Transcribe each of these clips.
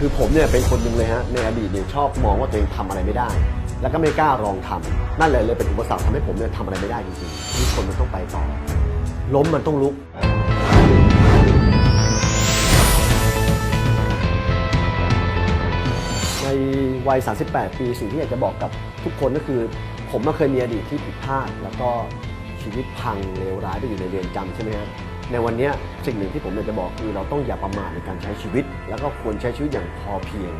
คือผมเนี่ยเป็นคนหนึ่งเลยฮะในอดีตเนี่ยชอบมองว่าตัวเองทำอะไรไม่ได้ แล้วก็ไม่กล้าลองทำนั่นเลยเลยเป็นอุปสรรคทำให้ผมเนี่ยทำอะไรไม่ได้จริงๆที่คนมันต้องไปต่อ ล้มมันต้องลุก ในวัย 38 ปี สิ่งที่อยากจะบอกกับทุกคนก็คือ ผมมาเคยมีอดีตที่ผิดพลาด แล้วก็ชีวิตพังเลวร้ายไปอยู่ในเรือนจำใช่ไหมฮะ ในวันนี้สิ่งหนึ่งที่ผมอยากจะบอกคือเราต้องอย่าประมาทในการใช้ชีวิต แล้วก็ควรใช้ชีวิตอย่างพอเพียง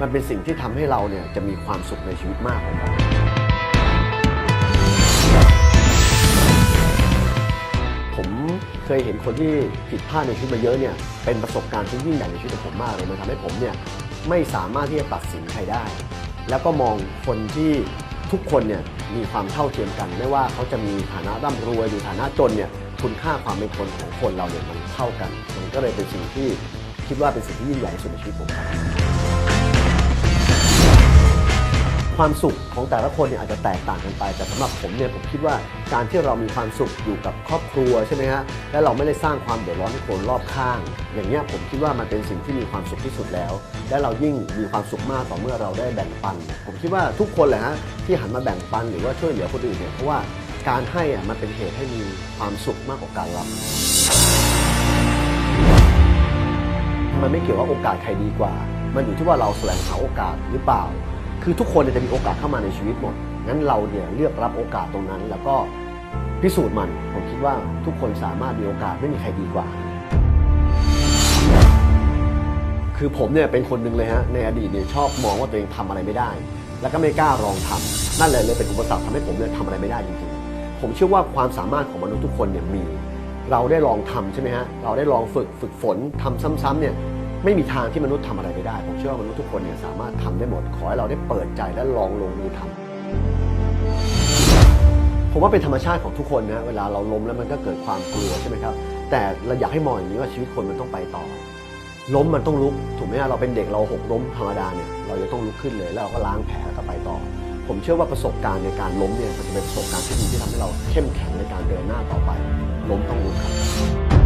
มันเป็นสิ่งที่ทำให้เราเนี่ยจะมีความสุขในชีวิตมากเลยครับผมเคยเห็นคนที่ผิดพลาดในชีวิตมาเยอะเนี่ยเป็นประสบการณ์ที่ยิ่งใหญ่ในชีวิตของผมมากเลยมันทำให้ผมเนี่ยไม่สามารถที่จะตัดสินใครได้ แล้วก็มองคนที่ทุกคนเนี่ยมีความเท่าเทียมกัน ไม่ว่าเขาจะมีฐานะร่ำรวยหรือฐานะจนเนี่ย คุณค่าความเป็นคนของคนเราเนี่ยมันเท่ากัน มันก็เลยเป็นสิ่งที่คิดว่าเป็นสิ่งที่ยิ่งใหญ่ที่สุดในชีวิตผมครับความสุขของแต่ละคนเนี่ยอาจจะแตกต่างกันไป แต่สำหรับผมเนี่ยผมคิดว่าการที่เรามีความสุขอยู่กับครอบครัวใช่ไหมฮะและเราไม่ได้สร้างความเดือดร้อนให้คนรอบข้าง อย่างเงี้ยผมคิดว่ามันเป็นสิ่งที่มีความสุขที่สุดแล้ว และเรายิ่งมีความสุขมากต่อเมื่อเราได้แบ่งปัน ผมคิดว่าทุกคนแหละฮะที่หันมาแบ่งปันหรือว่าช่วยเหลือคนอื่นเนี่ยเพราะว่า การให้อะมันเป็นเหตุให้มีความสุขมากกว่าการรับ มันไม่เกี่ยวว่าโอกาสใครดีกว่า มันอยู่ที่ว่าเราแสวงหาโอกาสหรือเปล่า คือทุกคนจะมีโอกาสเข้ามาในชีวิตหมด งั้นเราเนี่ยเลือกรับโอกาสตรงนั้น แล้วก็พิสูจน์มัน ผมคิดว่าทุกคนสามารถมีโอกาสไม่มีใครดีกว่า คือผมเนี่ยเป็นคนหนึ่งเลยฮะ ในอดีตเนี่ยชอบมองว่าตัวเองทำอะไรไม่ได้ แล้วก็ไม่กล้าลองทำนั่นเลยเลยเป็นอุปสรรคทำให้ผมเนี่ยทำอะไรไม่ได้จริงๆ ผมเชื่อว่าความสามารถของมนุษย์ทุกคนเนี่ยมี เราได้ลองทำใช่ไหมฮะเราได้ลองฝึกฝึกฝนทำซ้ำๆเนี่ยไม่มีทางที่มนุษย์ทำอะไรไม่ได้ ผมเชื่อว่ามนุษย์ทุกคนเนี่ยสามารถทำได้หมด ขอให้เราได้เปิดใจและลองลงมือทำผมว่าเป็นธรรมชาติของทุกคนนะเวลาเราล้มแล้วมันก็เกิดความกลัวใช่ไหมครับ แต่เราอยากให้มองอย่างนี้ว่าชีวิตคนมันต้องไปต่อ ล้มมันต้องลุก ถูกไหมฮะเราเป็นเด็กเราหกล้มธรรมดาเนี่ยเราจะต้องลุกขึ้นเลยแล้วเราก็ล้างแผลแล้วก็ไปต่อ ผมเชื่อว่าประสบการณ์ในการล้มเนี่ยมันจะเป็นประสบการณ์ที่ดีที่ทำให้เราเข้มแข็งในการเดินหน้าต่อไป ล้มต้องลุกครับ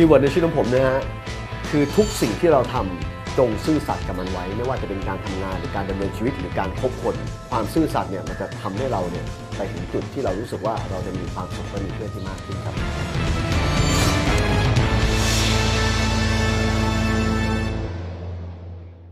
คีย์เวิร์ดในชีวิตของผมนะฮะคือทุกสิ่งที่เราทำจงซื่อสัตย์กับมันไว้ ไม่ว่าจะเป็นการทำงานหรือการดำเนินชีวิตหรือการคบคนความซื่อสัตย์เนี่ยมันจะทำให้เราเนี่ยไปถึงจุดที่เรารู้สึกว่าเราจะมีความสุขและมีเพื่อนที่มากขึ้นครับ